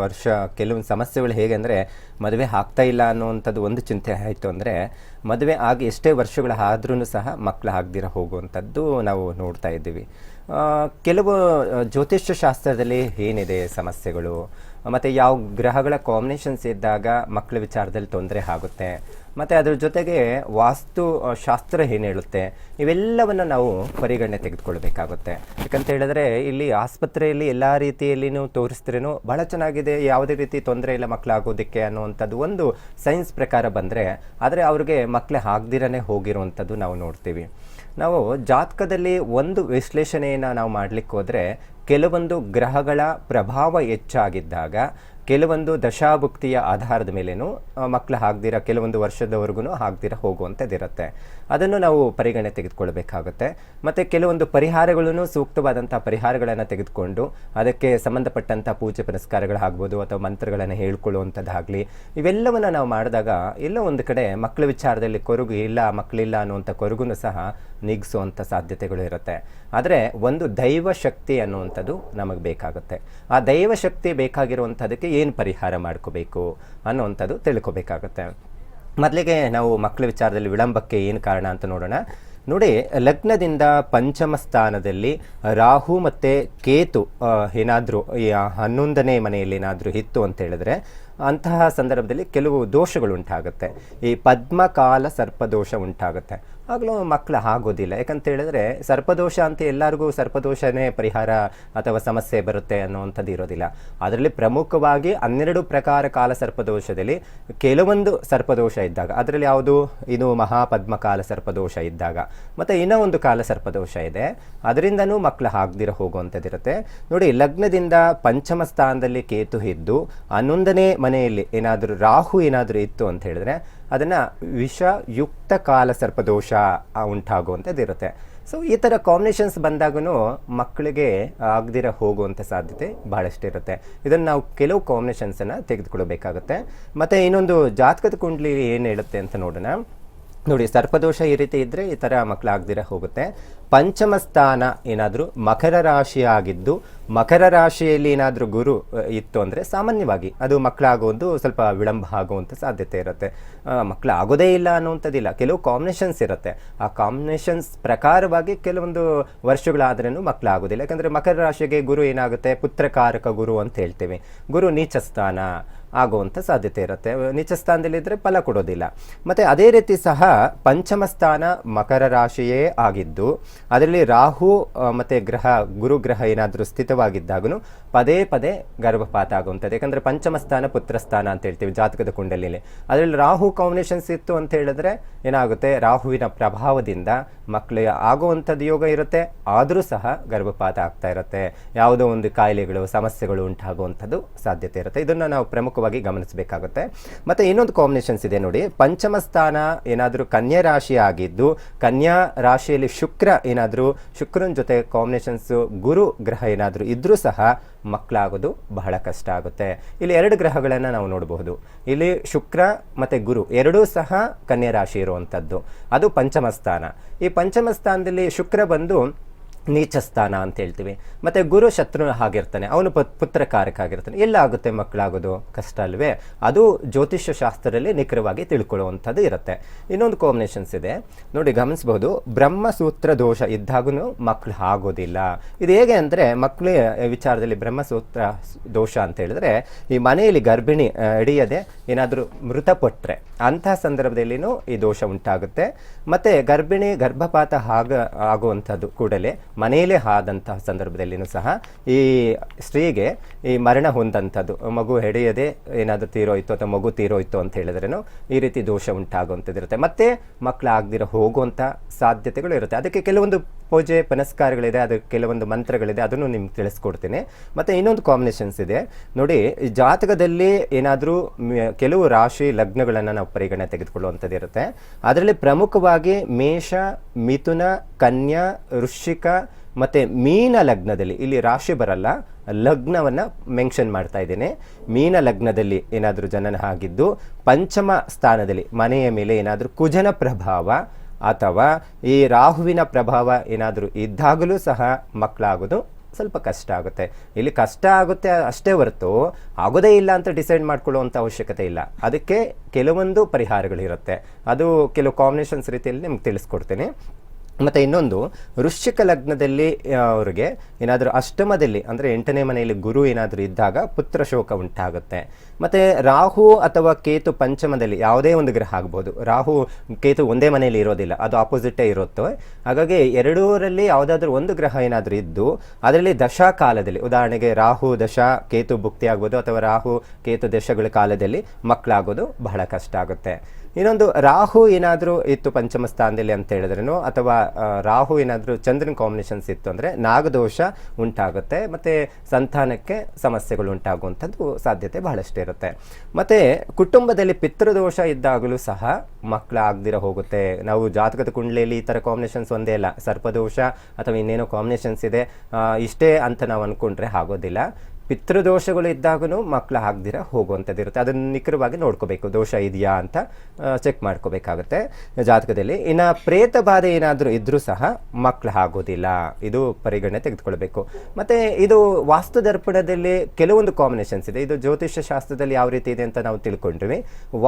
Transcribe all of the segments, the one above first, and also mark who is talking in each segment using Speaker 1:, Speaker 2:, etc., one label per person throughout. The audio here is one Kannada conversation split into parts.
Speaker 1: ವರ್ಷ ಕೆಲವೊಂದು ಸಮಸ್ಯೆಗಳು ಹೇಗೆ ಅಂದರೆ ಮದುವೆ ಆಗ್ತಾ ಇಲ್ಲ ಅನ್ನುವಂಥದ್ದು ಒಂದು ಚಿಂತೆ ಆಯಿತು ಅಂದರೆ ಮದುವೆ ಆಗಿ ಎಷ್ಟೇ ವರ್ಷಗಳು ಆದ್ರೂ ಸಹ ಮಕ್ಕಳು ಆಗದಿರ ಹೋಗುವಂಥದ್ದು ನಾವು ನೋಡ್ತಾ ಇದ್ದೀವಿ. ಕೆಲವು ಜ್ಯೋತಿಷ್ಯ ಶಾಸ್ತ್ರದಲ್ಲಿ ಏನಿದೆ ಸಮಸ್ಯೆಗಳು? ಮತ್ತು ಯಾವ ಗ್ರಹಗಳ ಕಾಂಬಿನೇಷನ್ಸ್ ಇದ್ದಾಗ ಮಕ್ಕಳ ವಿಚಾರದಲ್ಲಿ ತೊಂದರೆ ಆಗುತ್ತೆ. ಮತ್ತು ಅದ್ರ ಜೊತೆಗೆ ವಾಸ್ತು ಶಾಸ್ತ್ರ ಏನು ಹೇಳುತ್ತೆ? ಇವೆಲ್ಲವನ್ನು ನಾವು ಪರಿಗಣನೆ ತೆಗೆದುಕೊಳ್ಬೇಕಾಗುತ್ತೆ. ಯಾಕಂತ ಹೇಳಿದ್ರೆ ಇಲ್ಲಿ ಆಸ್ಪತ್ರೆಯಲ್ಲಿ ಎಲ್ಲ ರೀತಿಯಲ್ಲಿನು ತೋರಿಸಿದ್ರೂ ಭಾಳ ಚೆನ್ನಾಗಿದೆ, ಯಾವುದೇ ರೀತಿ ತೊಂದರೆ ಇಲ್ಲ ಮಕ್ಕಳಾಗೋದಕ್ಕೆ ಅನ್ನುವಂಥದ್ದು ಒಂದು ಸೈನ್ಸ್ ಪ್ರಕಾರ ಬಂದರೆ ಆದರೆ ಅವ್ರಿಗೆ ಮಕ್ಕಳೇ ಆಗದಿರನೇ ಹೋಗಿರುವಂಥದ್ದು ನಾವು ನೋಡ್ತೀವಿ. ನಾವು ಜಾತಕದಲ್ಲಿ ಒಂದು ವಿಶ್ಲೇಷಣೆಯನ್ನು ನಾವು ಮಾಡಲಿಕ್ಕೆ ಹೋದರೆ ಕೆಲವೊಂದು ಗ್ರಹಗಳ ಪ್ರಭಾವ ಹೆಚ್ಚಾಗಿದ್ದಾಗ, ಕೆಲವೊಂದು ದಶಾಭುಕ್ತಿಯ ಆಧಾರದ ಮೇಲೇನು ಮಕ್ಕಳು ಹಾಕ್ದಿರ ಕೆಲವೊಂದು ವರ್ಷದವರೆಗೂ ಹಾಕ್ದಿರ ಹೋಗುವಂಥದ್ದಿರುತ್ತೆ. ಅದನ್ನು ನಾವು ಪರಿಗಣನೆ ತೆಗೆದುಕೊಳ್ಬೇಕಾಗುತ್ತೆ. ಮತ್ತು ಕೆಲವೊಂದು ಪರಿಹಾರಗಳನ್ನು ಸೂಕ್ತವಾದಂಥ ಪರಿಹಾರಗಳನ್ನು ತೆಗೆದುಕೊಂಡು ಅದಕ್ಕೆ ಸಂಬಂಧಪಟ್ಟಂಥ ಪೂಜೆ ಪುರಸ್ಕಾರಗಳಾಗ್ಬೋದು ಅಥವಾ ಮಂತ್ರಗಳನ್ನು ಹೇಳ್ಕೊಳ್ಳುವಂಥದ್ದಾಗಲಿ, ಇವೆಲ್ಲವನ್ನು ನಾವು ಮಾಡಿದಾಗ ಎಲ್ಲ ಒಂದು ಕಡೆ ಮಕ್ಕಳ ವಿಚಾರದಲ್ಲಿ ಕೊರಗು ಇಲ್ಲ ಮಕ್ಕಳಿಲ್ಲ ಅನ್ನುವಂಥ ಕೊರಗುನು ಸಹ ನೀಗಿಸುವಂಥ ಸಾಧ್ಯತೆಗಳು ಇರುತ್ತೆ. ಆದರೆ ಒಂದು ದೈವ ಶಕ್ತಿ ಅನ್ನುವಂಥದ್ದು ನಮಗೆ ಬೇಕಾಗುತ್ತೆ. ಆ ದೈವಶಕ್ತಿ ಬೇಕಾಗಿರುವಂಥದ್ದಕ್ಕೆ ಏನು ಪರಿಹಾರ ಮಾಡ್ಕೋಬೇಕು ಅನ್ನುವಂಥದ್ದು ತಿಳ್ಕೊಬೇಕಾಗುತ್ತೆ. ಮೊದಲಿಗೆ ನಾವು ಮಕ್ಕಳ ವಿಚಾರದಲ್ಲಿ ವಿಳಂಬಕ್ಕೆ ಏನು ಕಾರಣ ಅಂತ ನೋಡೋಣ. ನೋಡಿ, ಲಗ್ನದಿಂದ ಪಂಚಮ ಸ್ಥಾನದಲ್ಲಿ ರಾಹು ಮತ್ತು ಕೇತು ಏನಾದರೂ ಹನ್ನೊಂದನೇ ಮನೆಯಲ್ಲಿ ಏನಾದರೂ ಇತ್ತು ಅಂತ ಹೇಳಿದ್ರೆ ಅಂತಹ ಸಂದರ್ಭದಲ್ಲಿ ಕೆಲವು ದೋಷಗಳು ಉಂಟಾಗುತ್ತೆ. ಈ ಪದ್ಮಕಾಲ ಸರ್ಪದೋಷ ಉಂಟಾಗುತ್ತೆ. ಆಗಲೂ ಮಕ್ಕಳು ಆಗೋದಿಲ್ಲ. ಯಾಕಂತ ಹೇಳಿದ್ರೆ ಸರ್ಪದೋಷ ಅಂತ ಎಲ್ಲರಿಗೂ ಸರ್ಪದೋಷನೇ ಪರಿಹಾರ ಅಥವಾ ಸಮಸ್ಯೆ ಬರುತ್ತೆ ಅನ್ನುವಂಥದ್ದು ಇರೋದಿಲ್ಲ. ಅದರಲ್ಲಿ ಪ್ರಮುಖವಾಗಿ ಹನ್ನೆರಡು ಪ್ರಕಾರ ಕಾಲ ಸರ್ಪದೋಷದಲ್ಲಿ ಕೆಲವೊಂದು ಸರ್ಪದೋಷ ಇದ್ದಾಗ, ಅದರಲ್ಲಿ ಯಾವುದು? ಇದು ಮಹಾಪದ್ಮಕಾಲ ಸರ್ಪದೋಷ ಇದ್ದಾಗ. ಮತ್ತು ಇನ್ನೂ ಒಂದು ಕಾಲ ಸರ್ಪದೋಷ ಇದೆ. ಅದರಿಂದನೂ ಮಕ್ಕಳು ಆಗದಿರ ಹೋಗುವಂಥದ್ದಿರುತ್ತೆ ನೋಡಿ, ಲಗ್ನದಿಂದ ಪಂಚಮ ಸ್ಥಾನದಲ್ಲಿ ಕೇತು ಇದ್ದು, ಹನ್ನೊಂದನೇ ಮನೆಯಲ್ಲಿ ಏನಾದರೂ ರಾಹು ಏನಾದರೂ ಇತ್ತು ಅಂತ ಹೇಳಿದ್ರೆ ಅದನ್ನು ವಿಷಯುಕ್ತ ಉಂಟಾಗುವಂಥದ್ದು ಇರುತ್ತೆ. ಸೊ ಈ ಥರ ಕಾಂಬಿನೇಷನ್ಸ್ ಬಂದಾಗೂ ಮಕ್ಕಳಿಗೆ ಆಗದಿರ ಹೋಗುವಂಥ ಸಾಧ್ಯತೆ ಬಹಳಷ್ಟು ಇರುತ್ತೆ. ಇದನ್ನು ನಾವು ಕೆಲವು ಕಾಂಬಿನೇಷನ್ಸನ್ನು ತೆಗೆದುಕೊಳ್ಬೇಕಾಗುತ್ತೆ ಮತ್ತು ಇನ್ನೊಂದು ಜಾತಕದ ಕುಂಡ್ಲಿ ಏನು ಹೇಳುತ್ತೆ ಅಂತ ನೋಡೋಣ. ನೋಡಿ, ಸರ್ಪದೋಷ ಈ ರೀತಿ ಇದ್ದರೆ ಈ ಥರ ಮಕ್ಕಳಾಗ್ದಿರ ಹೋಗುತ್ತೆ. ಪಂಚಮ ಸ್ಥಾನ ಏನಾದರೂ ಮಕರ ರಾಶಿ ಆಗಿದ್ದು, ಮಕರ ರಾಶಿಯಲ್ಲಿ ಏನಾದರೂ ಗುರು ಇತ್ತು ಅಂದರೆ ಸಾಮಾನ್ಯವಾಗಿ ಅದು ಮಕ್ಕಳಾಗೋದು ಸ್ವಲ್ಪ ವಿಳಂಬ ಆಗುವಂಥ ಸಾಧ್ಯತೆ ಇರುತ್ತೆ. ಮಕ್ಕಳಾಗೋದೇ ಇಲ್ಲ ಅನ್ನುವಂಥದ್ದಿಲ್ಲ. ಕೆಲವು ಕಾಂಬಿನೇಷನ್ಸ್ ಇರುತ್ತೆ. ಆ ಕಾಂಬಿನೇಷನ್ಸ್ ಪ್ರಕಾರವಾಗಿ ಕೆಲವೊಂದು ವರ್ಷಗಳಾದ್ರೂ ಮಕ್ಕಳು ಆಗೋದಿಲ್ಲ ಯಾಕಂದರೆ ಮಕರ ರಾಶಿಗೆ ಗುರು ಏನಾಗುತ್ತೆ? ಪುತ್ರಕಾರಕ ಗುರು ಅಂತ ಹೇಳ್ತೇವೆ. ಗುರು ನೀಚ ಸ್ಥಾನ ಆಗುವಂಥ ಸಾಧ್ಯತೆ ಇರುತ್ತೆ. ನೀಚ ಸ್ಥಾನದಲ್ಲಿದ್ದರೆ ಫಲ ಕೊಡೋದಿಲ್ಲ. ಮತ್ತು ಅದೇ ರೀತಿ ಸಹ ಪಂಚಮ ಸ್ಥಾನ ಮಕರ ರಾಶಿಯೇ ಆಗಿದ್ದು, ಅದರಲ್ಲಿ ರಾಹು ಮತ್ತು ಗ್ರಹ, ಗುರು ಗ್ರಹ ಏನಾದರೂ ಸ್ಥಿತವಾಗಿದ್ದಾಗೂ ಪದೇ ಪದೇ ಗರ್ಭಪಾತ ಆಗುವಂಥದ್ದು. ಯಾಕಂದರೆ ಪಂಚಮ ಸ್ಥಾನ ಪುತ್ರ ಸ್ಥಾನ ಅಂತ ಹೇಳ್ತೀವಿ ಜಾತಕದ ಕುಂಡಲಿಲಿ. ಅದರಲ್ಲಿ ರಾಹು ಕಾಂಬಿನೇಷನ್ಸ್ ಇತ್ತು ಅಂತ ಹೇಳಿದ್ರೆ ಏನಾಗುತ್ತೆ? ರಾಹುವಿನ ಪ್ರಭಾವದಿಂದ ಮಕ್ಕಳಿಗೆ ಆಗುವಂಥದ್ದು ಯೋಗ ಇರುತ್ತೆ. ಆದರೂ ಸಹ ಗರ್ಭಪಾತ ಆಗ್ತಾ ಇರುತ್ತೆ. ಯಾವುದೋ ಒಂದು ಕಾಯಿಲೆಗಳು, ಸಮಸ್ಯೆಗಳು ಉಂಟಾಗುವಂಥದ್ದು ಸಾಧ್ಯತೆ ಇರುತ್ತೆ. ಇದನ್ನು ನಾವು ಪ್ರಮುಖವಾಗಿ ಗಮನಿಸಬೇಕಾಗುತ್ತೆ. ಮತ್ತೆ ಇನ್ನೊಂದು ಕಾಂಬಿನೇಷನ್ಸ್ ಇದೆ ನೋಡಿ. ಪಂಚಮ ಸ್ಥಾನ ಏನಾದರೂ ಕನ್ಯಾ ರಾಶಿ ಆಗಿದ್ದು, ಕನ್ಯಾ ರಾಶಿಯಲ್ಲಿ ಶುಕ್ರ ಏನಾದರೂ, ಶುಕ್ರನ ಜೊತೆ ಕಾಂಬಿನೇಷನ್ಸು ಗುರು ಗ್ರಹ ಏನಾದರೂ ಇದ್ದರೂ ಸಹ ಮಕ್ಕಳಾಗೋದು ಬಹಳ ಕಷ್ಟ ಆಗುತ್ತೆ. ಇಲ್ಲಿ ಎರಡು ಗ್ರಹಗಳನ್ನು ನಾವು ನೋಡಬಹುದು. ಇಲ್ಲಿ ಶುಕ್ರ ಮತ್ತು ಗುರು ಎರಡೂ ಸಹ ಕನ್ಯಾ ರಾಶಿ ಇರುವಂಥದ್ದು ಅದು ಪಂಚಮ ಸ್ಥಾನ. ಈ ಪಂಚಮ ಸ್ಥಾನದಲ್ಲಿ ಶುಕ್ರ ಬಂದು ನೀಚ ಸ್ಥಾನ ಅಂತ ಹೇಳ್ತೀವಿ. ಮತ್ತು ಗುರು ಶತ್ರು ಆಗಿರ್ತಾನೆ, ಅವನು ಪುತ್, ಪುತ್ರಕಾರಕ ಆಗಿರ್ತಾನೆ. ಎಲ್ಲ ಆಗುತ್ತೆ ಮಕ್ಕಳಾಗೋದು ಕಷ್ಟ ಅಲ್ವೇ? ಅದು ಜ್ಯೋತಿಷ್ಯ ಶಾಸ್ತ್ರದಲ್ಲಿ ನಿಖರವಾಗಿ ತಿಳ್ಕೊಳ್ಳುವಂಥದ್ದು ಇರುತ್ತೆ. ಇನ್ನೊಂದು ಕಾಂಬಿನೇಷನ್ಸ್ ಇದೆ. ನೋಡಿ, ಗಮನಿಸಬಹುದು. ಬ್ರಹ್ಮಸೂತ್ರ ದೋಷ ಇದ್ದಾಗೂ ಮಕ್ಕಳು ಆಗೋದಿಲ್ಲ. ಇದು ಹೇಗೆ ಅಂದರೆ, ಮಕ್ಕಳ ವಿಚಾರದಲ್ಲಿ ಬ್ರಹ್ಮಸೂತ್ರ ದೋಷ ಅಂತ ಹೇಳಿದ್ರೆ, ಈ ಮನೆಯಲ್ಲಿ ಗರ್ಭಿಣಿ ಹಿಡಿಯದೆ ಏನಾದರೂ ಮೃತಪಟ್ಟರೆ ಅಂತಹ ಸಂದರ್ಭದಲ್ಲಿನೂ ಈ ದೋಷ ಉಂಟಾಗುತ್ತೆ. ಮತ್ತು ಗರ್ಭಿಣಿ ಗರ್ಭಪಾತ ಆಗ, ಆಗುವಂಥದ್ದು ಕೂಡಲೇ ಮನೆಯಲ್ಲೇ ಆದಂತಹ ಸಂದರ್ಭದಲ್ಲಿನೂ ಸಹ ಈ ಸ್ತ್ರೀಗೆ ಈ ಮರಣ ಹೊಂದಂಥದ್ದು, ಮಗು ಹೆಡೆಯದೆ ಏನಾದರೂ ತೀರೋಯ್ತು ಅಥವಾ ಮಗು ತೀರೋಯ್ತು ಅಂತ ಹೇಳಿದ್ರೇನು ಈ ರೀತಿ ದೋಷ ಉಂಟಾಗುವಂಥದ್ದಿರುತ್ತೆ ಮತ್ತೆ ಮಕ್ಕಳು ಹೋಗುವಂಥ ಸಾಧ್ಯತೆಗಳು ಇರುತ್ತೆ. ಅದಕ್ಕೆ ಕೆಲವೊಂದು ಪೂಜೆ ಪುನಸ್ಕಾರಗಳಿದೆ, ಅದು ಕೆಲವೊಂದು ಮಂತ್ರಗಳಿದೆ, ಅದನ್ನು ನಿಮ್ಗೆ ತಿಳಿಸ್ಕೊಡ್ತೀನಿ. ಮತ್ತು ಇನ್ನೊಂದು ಕಾಂಬಿನೇಷನ್ಸ್ ಇದೆ. ನೋಡಿ ಜಾತಕದಲ್ಲಿ ಏನಾದರೂ ಕೆಲವು ರಾಶಿ ಲಗ್ನಗಳನ್ನು ನಾವು ಪರಿಗಣನೆ ತೆಗೆದುಕೊಳ್ಳುವಂಥದ್ದು ಇರುತ್ತೆ. ಅದರಲ್ಲಿ ಪ್ರಮುಖವಾಗಿ ಮೇಷ, ಮಿಥುನ, ಕನ್ಯಾ, ವೃಶ್ಚಿಕ ಮತ್ತು ಮೀನ ಲಗ್ನದಲ್ಲಿ, ಇಲ್ಲಿ ರಾಶಿ ಬರಲ್ಲ, ಲಗ್ನವನ್ನು ಮೆನ್ಷನ್ ಮಾಡ್ತಾ ಇದ್ದೇನೆ. ಮೀನ ಲಗ್ನದಲ್ಲಿ ಏನಾದರೂ ಜನನ ಆಗಿದ್ದು, ಪಂಚಮ ಸ್ಥಾನದಲ್ಲಿ ಮನೆಯ ಮೇಲೆ ಏನಾದರೂ ಕುಜನ ಪ್ರಭಾವ ಅಥವಾ ಈ ರಾಹುವಿನ ಪ್ರಭಾವ ಏನಾದರೂ ಇದ್ದಾಗಲೂ ಸಹ ಮಕ್ಕಳಾಗೋದು ಸ್ವಲ್ಪ ಕಷ್ಟ ಆಗುತ್ತೆ. ಇಲ್ಲಿ ಕಷ್ಟ ಆಗುತ್ತೆ ಅಷ್ಟೇ ಹೊರತು ಆಗೋದೇ ಇಲ್ಲ ಅಂತ ಡಿಸೈಡ್ ಮಾಡ್ಕೊಳ್ಳುವಂಥ ಅವಶ್ಯಕತೆ ಇಲ್ಲ. ಅದಕ್ಕೆ ಕೆಲವೊಂದು ಪರಿಹಾರಗಳಿರುತ್ತೆ ಅದು ಕೆಲವು ಕಾಂಬಿನೇಷನ್ಸ್ ರೀತಿಯಲ್ಲಿ ನಿಮ್ಗೆ ತಿಳಿಸ್ಕೊಡ್ತೀನಿ. ಮತ್ತು ಇನ್ನೊಂದು, ವೃಶ್ಚಿಕ ಲಗ್ನದಲ್ಲಿ ಅವರಿಗೆ ಏನಾದರೂ ಅಷ್ಟಮದಲ್ಲಿ, ಅಂದರೆ ಎಂಟನೇ ಮನೆಯಲ್ಲಿ ಗುರು ಏನಾದರೂ ಇದ್ದಾಗ ಪುತ್ರ ಶೋಕ ಉಂಟಾಗುತ್ತೆ. ಮತ್ತು ರಾಹು ಅಥವಾ ಕೇತು ಪಂಚಮದಲ್ಲಿ ಯಾವುದೇ ಒಂದು ಗ್ರಹ ಆಗ್ಬೋದು. ರಾಹು, ಕೇತು ಒಂದೇ ಮನೆಯಲ್ಲಿ ಇರೋದಿಲ್ಲ, ಅದು ಆಪೋಸಿಟೇ ಇರುತ್ತೆ. ಹಾಗಾಗಿ ಎರಡೂರಲ್ಲಿ ಯಾವುದಾದ್ರೂ ಒಂದು ಗ್ರಹ ಏನಾದರೂ ಇದ್ದು, ಅದರಲ್ಲಿ ದಶಾ ಕಾಲದಲ್ಲಿ, ಉದಾಹರಣೆಗೆ ರಾಹು ದಶಾ, ಕೇತು ಭುಕ್ತಿ ಆಗ್ಬೋದು ಅಥವಾ ರಾಹು, ಕೇತು ದಶಗಳ ಕಾಲದಲ್ಲಿ ಮಕ್ಕಳಾಗೋದು ಬಹಳ ಕಷ್ಟ ಆಗುತ್ತೆ. ಇನ್ನೊಂದು, ರಾಹು ಏನಾದರೂ ಇತ್ತು ಪಂಚಮ ಸ್ಥಾನದಲ್ಲಿ ಅಂತ ಹೇಳಿದ್ರೂ ಅಥವಾ ರಾಹು ಏನಾದರೂ ಚಂದ್ರನ ಕಾಂಬಿನೇಷನ್ಸ್ ಇತ್ತು ಅಂದರೆ ನಾಗದೋಷ ಉಂಟಾಗುತ್ತೆ, ಮತ್ತು ಸಂತಾನಕ್ಕೆ ಸಮಸ್ಯೆಗಳು ಉಂಟಾಗುವಂಥದ್ದು ಸಾಧ್ಯತೆ ಬಹಳಷ್ಟು ಇರುತ್ತೆ. ಮತ್ತು, ಕುಟುಂಬದಲ್ಲಿ ಪಿತೃದೋಷ ಇದ್ದಾಗಲೂ ಸಹ ಮಕ್ಕಳು ಆಗದಿರ ಹೋಗುತ್ತೆ. ನಾವು ಜಾತಕದ ಕುಂಡ್ಲೆಯಲ್ಲಿ ಈ ಥರ ಕಾಂಬಿನೇಷನ್ಸ್ ಒಂದೇ ಅಲ್ಲ. ಸರ್ಪದೋಷ ಅಥವಾ ಇನ್ನೇನೋ ಕಾಂಬಿನೇಷನ್ಸ್ ಇದೆ. ಇಷ್ಟೇ ಅಂತ ನಾವು ಅಂದ್ಕೊಂಡ್ರೆ ಆಗೋದಿಲ್ಲ. ಪಿತೃದೋಷಗಳು ಇದ್ದಾಗೂ ಮಕ್ಕಳು ಆಗದಿರ ಹೋಗುವಂಥದ್ದು ಇರುತ್ತೆ. ಅದನ್ನು ನಿಖರವಾಗಿ ನೋಡ್ಕೋಬೇಕು. ದೋಷ ಇದೆಯಾ ಅಂತ ಚೆಕ್ ಮಾಡ್ಕೋಬೇಕಾಗುತ್ತೆ. ಜಾತಕದಲ್ಲಿ ಇನ್ನು ಪ್ರೇತ ಬಾಧೆ ಏನಾದರೂ ಇದ್ದರೂ ಸಹ ಮಕ್ಕಳು ಆಗೋದಿಲ್ಲ. ಇದು ಪರಿಗಣನೆ ತೆಗೆದುಕೊಳ್ಬೇಕು. ಮತ್ತು ಇದು ವಾಸ್ತು ದರ್ಪಣದಲ್ಲಿ ಕೆಲವೊಂದು ಕಾಂಬಿನೇಷನ್ಸ್ ಇದೆ. ಇದು ಜ್ಯೋತಿಷ್ಯ ಶಾಸ್ತ್ರದಲ್ಲಿ ಯಾವ ರೀತಿ ಇದೆ ಅಂತ ನಾವು ತಿಳ್ಕೊಂಡ್ವಿ.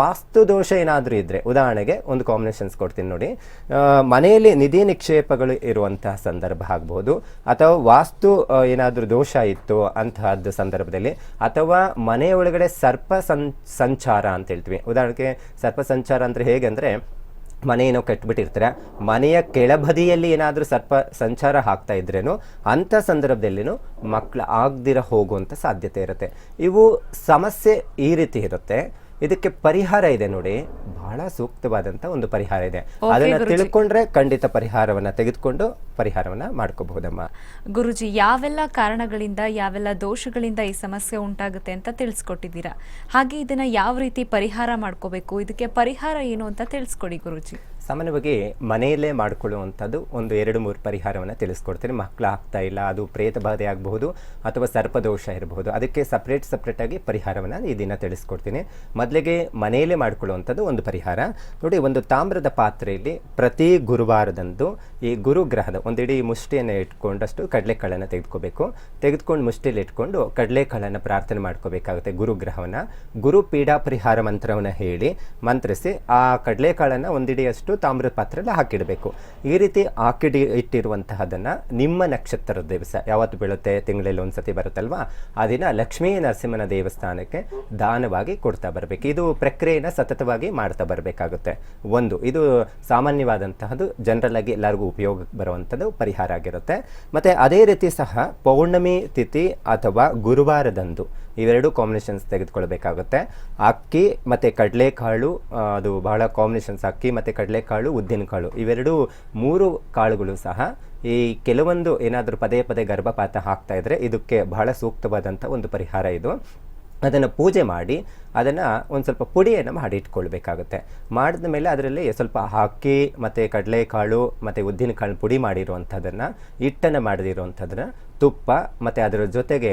Speaker 1: ವಾಸ್ತು ದೋಷ ಏನಾದರೂ ಇದ್ದರೆ ಉದಾಹರಣೆಗೆ ಒಂದು ಕಾಂಬಿನೇಷನ್ಸ್ ಕೊಡ್ತೀನಿ ನೋಡಿ. ಮನೆಯಲ್ಲಿ ನಿಧಿ ನಿಕ್ಷೇಪಗಳು ಇರುವಂತಹ ಸಂದರ್ಭ ಆಗ್ಬೋದು. ಅಥವಾ ವಾಸ್ತು ಏನಾದರೂ ದೋಷ ಇತ್ತು ಅಂತಹದ್ದು ಸಂದರ್ಭದಲ್ಲಿ ಅಥವಾ ಮನೆಯ ಒಳಗಡೆ ಸರ್ಪ ಸಂಚಾರ ಅಂತ ಹೇಳ್ತೀವಿ. ಉದಾಹರಣೆಗೆ ಸರ್ಪ ಸಂಚಾರ ಅಂದರೆ ಹೇಗೆ ಅಂದರೆ ಮನೆ ಏನೋ ಕಟ್ಬಿಟ್ಟಿರ್ತಾರೆ. ಮನೆಯ ಕೆಳಬದಿಯಲ್ಲಿ ಏನಾದರೂ ಸರ್ಪ ಸಂಚಾರ ಆಗ್ತಾ ಇದ್ರೇನು ಅಂಥ ಸಂದರ್ಭದಲ್ಲಿನು ಮಕ್ಕಳು ಆಗದಿರ ಹೋಗುವಂಥ ಸಾಧ್ಯತೆ ಇರುತ್ತೆ. ಇವು ಸಮಸ್ಯೆ ಈ ರೀತಿ ಇರುತ್ತೆ. ಇದಕ್ಕೆ ಪರಿಹಾರ ಇದೆ ನೋಡಿ. ಬಹಳ ಸೂಕ್ತವಾದಂತ ಒಂದು ಪರಿಹಾರ ಇದೆ. ಅದನ್ನ ತಿಳ್ಕೊಂಡ್ರೆ ಖಂಡಿತ ಪರಿಹಾರವನ್ನ ತೆಗೆದುಕೊಂಡು ಪರಿಹಾರವನ್ನ ಮಾಡ್ಕೋಬಹುದಮ್ಮ.
Speaker 2: ಗುರುಜಿ ಯಾವೆಲ್ಲ ಕಾರಣಗಳಿಂದ ಯಾವೆಲ್ಲ ದೋಷಗಳಿಂದ ಈ ಸಮಸ್ಯೆ ಉಂಟಾಗುತ್ತೆ ಅಂತ ತಿಳಿಸ್ಕೊಟ್ಟಿದ್ದೀರಾ? ಹಾಗೆ ಇದನ್ನ ಯಾವ ರೀತಿ ಪರಿಹಾರ ಮಾಡ್ಕೋಬೇಕು? ಇದಕ್ಕೆ ಪರಿಹಾರ ಏನು ಅಂತ ತಿಳಿಸ್ಕೊಡಿ ಗುರುಜಿ.
Speaker 1: ಸಾಮಾನ್ಯವಾಗಿ ಮನೆಯಲ್ಲೇ ಮಾಡಿಕೊಳ್ಳುವಂಥದ್ದು ಒಂದು ಎರಡು ಮೂರು ಪರಿಹಾರವನ್ನು ತಿಳಿಸ್ಕೊಡ್ತೀನಿ. ಮಕ್ಕಳು ಆಗ್ತಾ ಇಲ್ಲ, ಅದು ಪ್ರೇತ ಆಗಬಹುದು ಅಥವಾ ಸರ್ಪದೋಷ ಇರಬಹುದು. ಅದಕ್ಕೆ ಸಪ್ರೇಟ್ ಸಪ್ರೇಟಾಗಿ ಪರಿಹಾರವನ್ನು ಈ ದಿನ ತಿಳಿಸ್ಕೊಡ್ತೀನಿ. ಮೊದಲಿಗೆ ಮನೆಯಲ್ಲೇ ಮಾಡಿಕೊಳ್ಳುವಂಥದ್ದು ಒಂದು ಪರಿಹಾರ. ನೋಡಿ, ಒಂದು ತಾಮ್ರದ ಪಾತ್ರೆಯಲ್ಲಿ ಪ್ರತಿ ಗುರುವಾರದಂದು ಈ ಗುರು ಗ್ರಹದ ಒಂದಿಡೀ ಮುಷ್ಟಿಯನ್ನು ಇಟ್ಕೊಂಡಷ್ಟು ಕಡಲೆಕಾಳನ್ನು ತೆಗೆದುಕೋಬೇಕು. ತೆಗೆದುಕೊಂಡು ಮುಷ್ಟಿಯಲ್ಲಿ ಇಟ್ಕೊಂಡು ಕಡಲೆಕಾಳನ್ನು ಪ್ರಾರ್ಥನೆ ಮಾಡ್ಕೋಬೇಕಾಗುತ್ತೆ ಗುರು ಗ್ರಹವನ್ನು ಗುರು ಪೀಡಾ ಪರಿಹಾರ ಮಂತ್ರವನ್ನು ಹೇಳಿ ಮಂತ್ರಿಸಿ ಆ ಕಡಲೆಕಾಳನ್ನು ಒಂದಿಡಿಯಷ್ಟು ತಾಮ್ರದ ಪಾತ್ರೆಯಲ್ಲಿ ಹಾಕಿಡಬೇಕು. ಈ ರೀತಿ ಹಾಕಿಡಿ ಇಟ್ಟಿರುವಂತಹದನ್ನು ನಿಮ್ಮ ನಕ್ಷತ್ರದ ದಿವಸ, ಯಾವತ್ತು ಬೀಳುತ್ತೆ, ತಿಂಗಳಲ್ಲಿ ಒಂದ್ಸತಿ ಬರುತ್ತಲ್ವಾ? ಆ ದಿನ ಲಕ್ಷ್ಮೀ ನರಸಿಂಹನ ದೇವಸ್ಥಾನಕ್ಕೆ ದಾನವಾಗಿ ಕೊಡ್ತಾ ಬರಬೇಕು. ಇದು ಪ್ರಕ್ರಿಯೆನ ಸತತವಾಗಿ ಮಾಡ್ತಾ ಬರಬೇಕಾಗುತ್ತೆ. ಒಂದು, ಇದು ಸಾಮಾನ್ಯವಾದಂತಹದ್ದು ಜನರಲ್ ಆಗಿ ಎಲ್ಲರಿಗೂ ಉಪಯೋಗ ಬರುವಂಥದ್ದು ಪರಿಹಾರ ಆಗಿರುತ್ತೆ. ಮತ್ತೆ ಅದೇ ರೀತಿ ಸಹ ಪೌರ್ಣಮಿ ತಿಥಿ ಅಥವಾ ಗುರುವಾರದಂದು ಇವೆರಡು ಕಾಂಬಿನೇಷನ್ಸ್ ತೆಗೆದುಕೊಳ್ಬೇಕಾಗುತ್ತೆ. ಅಕ್ಕಿ ಮತ್ತು ಕಡಲೆಕಾಳು ಅದು ಬಹಳ ಕಾಂಬಿನೇಷನ್ಸ್ ಅಕ್ಕಿ ಮತ್ತು ಕಡಲೆಕಾಳು, ಉದ್ದಿನಕಾಳು. ಇವೆರಡು ಮೂರು ಕಾಳುಗಳು ಸಹ ಈ ಕೆಲವೊಂದು ಏನಾದರೂ ಪದೇ ಪದೇ ಗರ್ಭಪಾತ ಹಾಕ್ತಾ ಇದ್ದರೆ ಇದಕ್ಕೆ ಬಹಳ ಸೂಕ್ತವಾದಂಥ ಒಂದು ಪರಿಹಾರ ಇದು. ಅದನ್ನು ಪೂಜೆ ಮಾಡಿ ಅದನ್ನು ಒಂದು ಸ್ವಲ್ಪ ಪುಡಿಯನ್ನು ಮಾಡಿ ಇಟ್ಕೊಳ್ಬೇಕಾಗುತ್ತೆ. ಮಾಡಿದ ಮೇಲೆ ಅದರಲ್ಲಿ ಸ್ವಲ್ಪ ಅಕ್ಕಿ ಮತ್ತು ಕಡಲೆಕಾಳು ಮತ್ತು ಉದ್ದಿನಕಾಳು ಪುಡಿ ಮಾಡಿರುವಂಥದ್ದನ್ನು ಹಿಟ್ಟನ್ನು ಮಾಡದಿರುವಂಥದ್ದನ್ನು ತುಪ್ಪ ಮತ್ತು ಅದರ ಜೊತೆಗೆ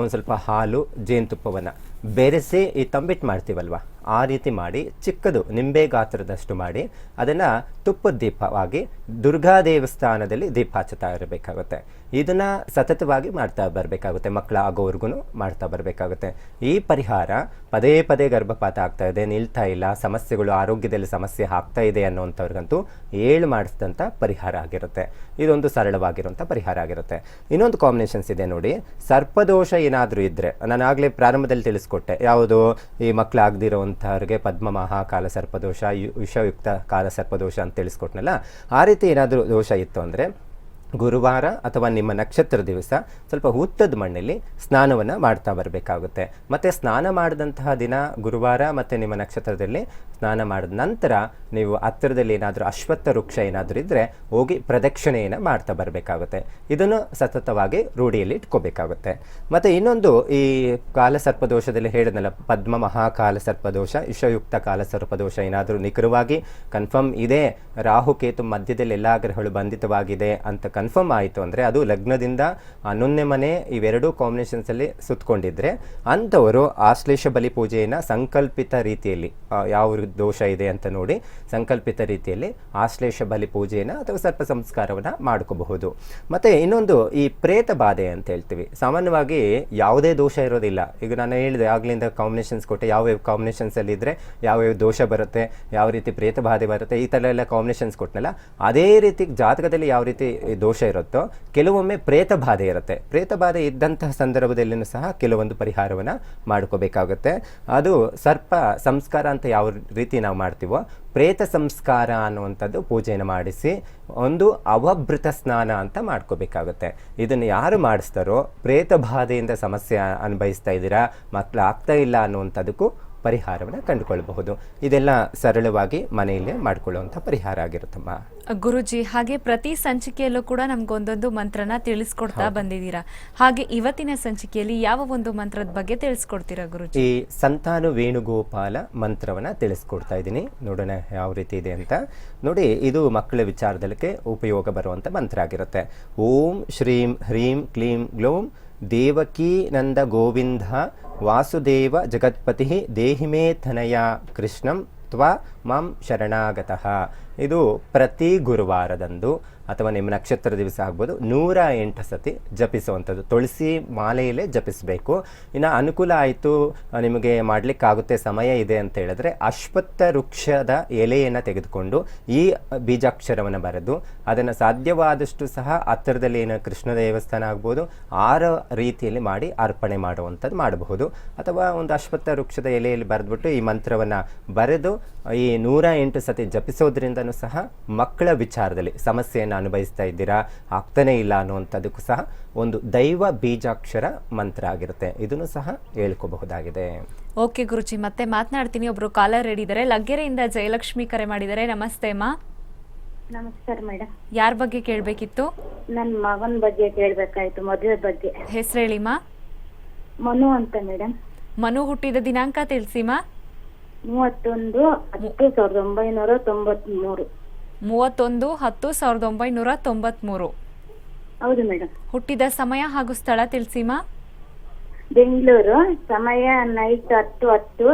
Speaker 1: ಒಂದು ಸ್ವಲ್ಪ ಹಾಲು ಜೇನುತುಪ್ಪವನ್ನು ಬೆರೆಸಿ ಈ ತಂಬಿಟ್ಟು ಮಾಡ್ತೀವಲ್ವ? ಆ ರೀತಿ ಮಾಡಿ, ಚಿಕ್ಕದು ನಿಂಬೆ ಗಾತ್ರದಷ್ಟು ಮಾಡಿ, ಅದನ್ನು ತುಪ್ಪದ ದೀಪವಾಗಿ ದುರ್ಗಾ ದೇವಸ್ಥಾನದಲ್ಲಿ ದೀಪ ಹಚ್ಚುತ್ತಾ ಇರಬೇಕಾಗುತ್ತೆ. ಇದನ್ನು ಸತತವಾಗಿ ಮಾಡ್ತಾ ಬರಬೇಕಾಗುತ್ತೆ, ಮಕ್ಕಳ ಆಗೋವರೆಗೂ ಮಾಡ್ತಾ ಬರಬೇಕಾಗುತ್ತೆ. ಈ ಪರಿಹಾರ ಪದೇ ಪದೇ ಗರ್ಭಪಾತ ಆಗ್ತಾ ಇದೆ, ನಿಲ್ತಾ ಇಲ್ಲ, ಸಮಸ್ಯೆಗಳು ಆರೋಗ್ಯದಲ್ಲಿ ಸಮಸ್ಯೆ ಆಗ್ತಾ ಇದೆ ಅನ್ನೋಂಥವ್ರಿಗಂತೂ ಏಳು ಮಾಡಿಸಿದಂಥ ಪರಿಹಾರ ಆಗಿರುತ್ತೆ. ಇದೊಂದು ಸರಳವಾಗಿರುವಂಥ ಪರಿಹಾರ ಆಗಿರುತ್ತೆ. ಇನ್ನೊಂದು ಕಾಂಬಿನೇಷನ್ಸ್ ಇದೆ ನೋಡಿ. ಸರ್ಪದೋಷ ಏನಾದರೂ ಇದ್ದರೆ ನಾನು ಆಗಲೇ ಪ್ರಾರಂಭದಲ್ಲಿ ತಿಳಿಸ್ಕೊಟ್ಟೆ. ಯಾವುದು? ಈ ಮಕ್ಕಳು ಆಗದಿರೋವಂಥವ್ರಿಗೆ ಪದ್ಮ ಮಹಾಕಾಲ ಸರ್ಪದೋಷ, ಯು- ವಿಷಯುಕ್ತ ಕಾಲ ಸರ್ಪದೋಷ ಅಂತ ತಿಳಿಸ್ಕೊಟ್ನಲ್ಲ, ಆ ರೀತಿ ಏನಾದರೂ ದೋಷ ಇತ್ತು ಅಂದರೆ ಗುರುವಾರ ಅಥವಾ ನಿಮ್ಮ ನಕ್ಷತ್ರ ದಿವಸ ಸ್ವಲ್ಪ ಹುತ್ತದ ಮಣ್ಣಲ್ಲಿ ಸ್ನಾನವನ್ನು ಮಾಡ್ತಾ ಬರಬೇಕಾಗುತ್ತೆ. ಮತ್ತು ಸ್ನಾನ ಮಾಡಿದಂತಹ ದಿನ ಗುರುವಾರ ಮತ್ತು ನಿಮ್ಮ ನಕ್ಷತ್ರದಲ್ಲಿ ಸ್ನಾನ ಮಾಡಿದ ನಂತರ ನೀವು ಹತ್ತಿರದಲ್ಲಿ ಏನಾದರೂ ಅಶ್ವತ್ಥ ವೃಕ್ಷ ಏನಾದರೂ ಇದ್ದರೆ ಹೋಗಿ ಪ್ರದಕ್ಷಿಣೆಯನ್ನು ಮಾಡ್ತಾ ಬರಬೇಕಾಗುತ್ತೆ. ಇದನ್ನು ಸತತವಾಗಿ ರೂಢಿಯಲ್ಲಿ ಇಟ್ಕೋಬೇಕಾಗುತ್ತೆ. ಮತ್ತು ಇನ್ನೊಂದು ಈ ಕಾಲ ಸರ್ಪದೋಷದಲ್ಲಿ ಹೇಳಿದ್ನಲ್ಲ, ಪದ್ಮ ಮಹಾಕಾಲ ಸರ್ಪದೋಷ ವಿಷಯುಕ್ತ ಕಾಲ ಸರ್ಪದೋಷ ಏನಾದರೂ ನಿಖರವಾಗಿ ಕನ್ಫರ್ಮ್ ಇದೆ ರಾಹುಕೇತು ಮಧ್ಯದಲ್ಲಿ ಎಲ್ಲ ಗ್ರಹಗಳು ಬಂಧಿತವಾಗಿದೆ ಅಂತ ಕನ್ಫರ್ಮ್ ಆಯಿತು ಅಂದರೆ ಅದು ಲಗ್ನದಿಂದ ಹನ್ನೊಂದನೇ ಮನೆ ಇವೆರಡೂ ಕಾಂಬಿನೇಷನ್ಸಲ್ಲಿ ಸುತ್ತಕೊಂಡಿದ್ರೆ ಅಂಥವರು ಆಶ್ಲೇಷ ಬಲಿ ಪೂಜೆಯನ್ನು ಸಂಕಲ್ಪಿತ ರೀತಿಯಲ್ಲಿ ಯಾವ ದೋಷ ಇದೆ ಅಂತ ನೋಡಿ ಸಂಕಲ್ಪಿತ ರೀತಿಯಲ್ಲಿ ಆಶ್ಲೇಷ ಬಲಿ ಪೂಜೆಯನ್ನು ಅಥವಾ ಸರ್ಪ ಸಂಸ್ಕಾರವನ್ನು ಮಾಡ್ಕೋಬಹುದು. ಮತ್ತು ಇನ್ನೊಂದು ಈ ಪ್ರೇತ ಬಾಧೆ ಅಂತ ಹೇಳ್ತೀವಿ. ಸಾಮಾನ್ಯವಾಗಿ ಯಾವುದೇ ದೋಷ ಇರೋದಿಲ್ಲ. ಈಗ ನಾನು ಹೇಳಿದೆ, ಆಗ್ಲಿಂದ ಕಾಂಬಿನೇಷನ್ಸ್ ಕೊಟ್ಟೆ ಯಾವ ಯಾವ ಕಾಂಬಿನೇಷನ್ಸಲ್ಲಿ ಇದ್ದರೆ ಯಾವ ದೋಷ ಬರುತ್ತೆ, ಯಾವ ರೀತಿ ಪ್ರೇತ ಬಾಧೆ ಬರುತ್ತೆ, ಈ ಥರ ಎಲ್ಲ ಕಾಂಬಿನೇಷನ್ಸ್ ಕೊಟ್ಟನಲ್ಲ ಅದೇ ರೀತಿ ಜಾತಕದಲ್ಲಿ ಯಾವ ರೀತಿ ದೋಷ ಇರುತ್ತೋ, ಕೆಲವೊಮ್ಮೆ ಪ್ರೇತ ಬಾಧೆ ಇರುತ್ತೆ. ಪ್ರೇತ ಬಾಧೆ ಇದ್ದಂತಹ ಸಂದರ್ಭದಲ್ಲಿನೂ ಸಹ ಕೆಲವೊಂದು ಪರಿಹಾರವನ್ನು ಮಾಡ್ಕೋಬೇಕಾಗುತ್ತೆ. ಅದು ಸರ್ಪ ಸಂಸ್ಕಾರ ಅಂತ ಯಾವ ರೀತಿ ನಾವು ಮಾಡ್ತೀವೋ, ಪ್ರೇತ ಸಂಸ್ಕಾರ ಅನ್ನುವಂಥದ್ದು ಪೂಜೆಯನ್ನು ಮಾಡಿಸಿ, ಒಂದು ಅವಭೃತ ಸ್ನಾನ ಅಂತ ಮಾಡ್ಕೋಬೇಕಾಗುತ್ತೆ. ಇದನ್ನು ಯಾರು ಮಾಡಿಸ್ತಾರೋ ಪ್ರೇತ ಬಾಧೆಯಿಂದ ಸಮಸ್ಯೆ ಅನುಭವಿಸ್ತಾ ಇದ್ದೀರಾ ಮಕ್ಕಳು ಆಗ್ತಾ ಇಲ್ಲ ಅನ್ನುವಂಥದ್ದಕ್ಕೂ ಪರಿಹಾರವನ್ನು ಕಂಡುಕೊಳ್ಳಬಹುದು. ಇದೆಲ್ಲ ಸರಳವಾಗಿ ಮನೆಯಲ್ಲೇ ಮಾಡಿಕೊಳ್ಳುವಂಥ ಪರಿಹಾರ ಆಗಿರುತ್ತಮ್ಮ.
Speaker 2: ಗುರುಜಿ ಹಾಗೆ ಪ್ರತಿ ಸಂಚಿಕೆಯಲ್ಲೂ ಕೂಡ ನಮ್ಗೊಂದೊಂದು ಮಂತ್ರನ ತಿಳಿಸ್ಕೊಡ್ತಾ ಬಂದಿದ್ದೀರಾ? ಹಾಗೆ ಇವತ್ತಿನ ಸಂಚಿಕೆಯಲ್ಲಿ ಯಾವ ಒಂದು ಮಂತ್ರದ ಬಗ್ಗೆ ತಿಳಿಸ್ಕೊಡ್ತೀರಾ ಗುರುಜಿ?
Speaker 1: ಈ ಸಂತಾನ ವೇಣುಗೋಪಾಲ ಮಂತ್ರವನ್ನ ತಿಳಿಸ್ಕೊಡ್ತಾ ಇದ್ದೀನಿ. ನೋಡೋಣ ಯಾವ ರೀತಿ ಇದೆ ಅಂತ. ನೋಡಿ ಇದು ಮಕ್ಕಳ ವಿಚಾರದಲ್ಲಿ ಉಪಯೋಗ ಬರುವಂಥ ಮಂತ್ರ ಆಗಿರುತ್ತೆ. ಓಂ ಶ್ರೀಂ ಹ್ರೀಂ ಕ್ಲೀಂ ಗ್ಲೋಂ தேவகீநந்த கோவிந்தா வாசுதேவ ஜெகத்பதி தேஹிமே தனயா கிருஷ்ணம் त्वा मां शरणागतः ಇದು ಪ್ರತಿ ಗುರುವಾರದಂದು ಅಥವಾ ನಿಮ್ಮ ನಕ್ಷತ್ರ ದಿವಸ ಆಗ್ಬೋದು, ನೂರ ಎಂಟು ಸತಿ ಜಪಿಸುವಂಥದ್ದು. ತುಳಸಿ ಮಾಲೆಯಲ್ಲೇ ಜಪಿಸಬೇಕು. ಇನ್ನು ಅನುಕೂಲ ಆಯಿತು ನಿಮಗೆ ಮಾಡಲಿಕ್ಕಾಗುತ್ತೆ, ಸಮಯ ಇದೆ ಅಂತ ಹೇಳಿದ್ರೆ ಅಶ್ವತ್ಥ ವೃಕ್ಷದ ಎಲೆಯನ್ನು ತೆಗೆದುಕೊಂಡು ಈ ಬೀಜಾಕ್ಷರವನ್ನು ಬರೆದು ಅದನ್ನು ಸಾಧ್ಯವಾದಷ್ಟು ಸಹ ಹತ್ತಿರದಲ್ಲಿ ಏನು ಕೃಷ್ಣ ದೇವಸ್ಥಾನ ಆಗ್ಬೋದು, ಆರ ರೀತಿಯಲ್ಲಿ ಮಾಡಿ ಅರ್ಪಣೆ ಮಾಡುವಂಥದ್ದು ಮಾಡಬಹುದು. ಅಥವಾ ಒಂದು ಅಶ್ವತ್ಥ ವೃಕ್ಷದ ಎಲೆಯಲ್ಲಿ ಬರೆದ್ಬಿಟ್ಟು ಈ ಮಂತ್ರವನ್ನು ಬರೆದು ಈ ನೂರ ಎಂಟು ಸತಿ ಸಹ ಮಕ್ಕಳ ವಿಚಾರದಲ್ಲಿ ಸಮಸ್ಯೆಯನ್ನು ಅನುಭವಿಸ್ತಾ ಇದ್ದೀರಾ? ಆಗ್ತಾನೇ ಇಲ್ಲ ಅನ್ನುವಂಥದ್ದಕ್ಕೂ ಸಹ ಒಂದು ದೈವ ಬೀಜಾಕ್ಷರ ಮಂತ್ರ ಆಗಿರುತ್ತೆ. ಇದನ್ನು ಸಹ ಹೇಳ್ಕೋಬಹುದಾಗಿದೆ.
Speaker 2: ಓಕೆ ಗುರುಜಿ ಮತ್ತೆ ಮಾತನಾಡ್ತೀನಿ. ಒಬ್ರು ಕಾಲರ್ ರೆಡಿ ಇದ್ದಾರೆ. ಲಗ್ಗೆರೆಯಿಂದ ಜಯಲಕ್ಷ್ಮಿ ಕರೆ ಮಾಡಿದರೆ ನಮಸ್ತೆ ಮಾ.
Speaker 3: ನಮಸ್ಕಾರ ಮೇಡಮ್.
Speaker 2: ಯಾರ ಬಗ್ಗೆ ಕೇಳಬೇಕಿತ್ತು?
Speaker 3: ನನ್ನ ಮಗನ ಬಗ್ಗೆ ಕೇಳ್ಬೇಕಾಯ್ತು ಮದುವೆ ಬಗ್ಗೆ.
Speaker 2: ಹೆಸರು ಹೇಳಿಮ್ಮ
Speaker 3: ಮನು ಅಂತ ಮೇಡಮ್.
Speaker 2: ಮನು ಹುಟ್ಟಿದ ದಿನಾಂಕ ತಿಳಿಸಿಮ್ಮ
Speaker 3: ಮೂವತ್ತೊಂದು ಹತ್ತು ಸಾವಿರದ ಒಂಬೈನೂರ ತೊಂಬತ್ಮೂರು.
Speaker 2: ಮೂವತ್ತೊಂದು ಹತ್ತು ಸಾವಿರದ ಒಂಬೈನೂರ ತೊಂಬತ್ಮೂರು.
Speaker 3: ಹೌದು ಮೇಡಮ್.
Speaker 2: ಹುಟ್ಟಿದ ಸಮಯ ಹಾಗೂ ಸ್ಥಳ ತಿಳಿಸಿಮ್ಮ
Speaker 3: ಬೆಂಗಳೂರು ಸಮಯ ನೈಟ್ ಹತ್ತು ಹತ್ತು.